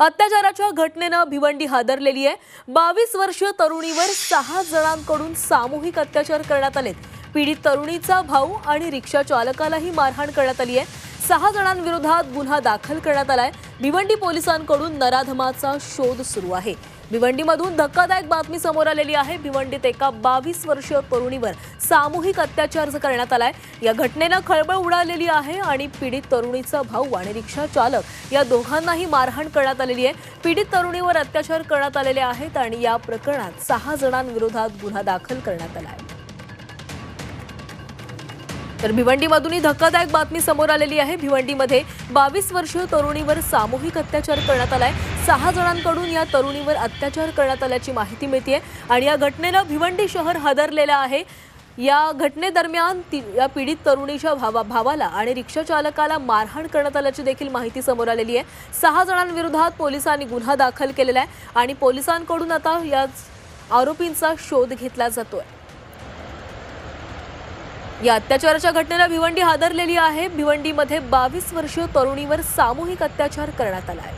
अत्याचाराच्या घटनेनं भिवंडी हादरलेली आहे. बावीस वर्षीय तरुणीवर सहा जणांकडून सामूहिक अत्याचार करण्यात आलेत. पीडित तरुणीचा भाऊ आणि रिक्षा चालकालाही मारहाण करण्यात आली आहे. सहा जणांविरोधात गुन्हा दाखल करण्यात आलाय. भिवंडी पोलिसांकडून नराधमाचा शोध सुरू आहे. भिवंडीमधून धक्कादायक बातमी समोर आलेली आहे. भिवंडीत एका बावीस वर्षीय तरुणीवर सामूहिक अत्याचार करण्यात आलाय. या घटनेनं खळबळ उडालेली आहे आणि पीडित तरुणीचा भाऊ आणि रिक्षा चालक या दोघांनाही मारहाण करण्यात आलेली आहे. पीडित तरुणीवर अत्याचार करण्यात आलेले आहेत आणि या प्रकरणात सहा जणांविरोधात गुन्हा दाखल करण्यात आला आहे. तर भिवंडीमधूनही धक्कादायक बातमी समोर आलेली आहे. भिवंडीमध्ये बावीस वर्षीय तरुणीवर सामूहिक अत्याचार करण्यात आलाय. सहा जणांकडून या तरुणीवर अत्याचार करण्यात आल्याची माहिती मिळते आणि या घटनेनं भिवंडी शहर हादरलेलं आहे. या घटनेदरम्यान ती या पीडित तरुणीच्या भावा भावाला आणि रिक्षा चालकाला मारहाण करण्यात आल्याची देखील माहिती समोर आलेली आहे. सहा जणांविरोधात पोलिसांनी गुन्हा दाखल केलेला आहे आणि पोलिसांकडून आता या आरोपींचा शोध घेतला जातोय. या अत्याचाराच्या घटनेला भिवंडी हादरलेली आहे. भिवंडीमध्ये बावीस वर्षीय तरुणीवर सामूहिक अत्याचार करण्यात आला आहे.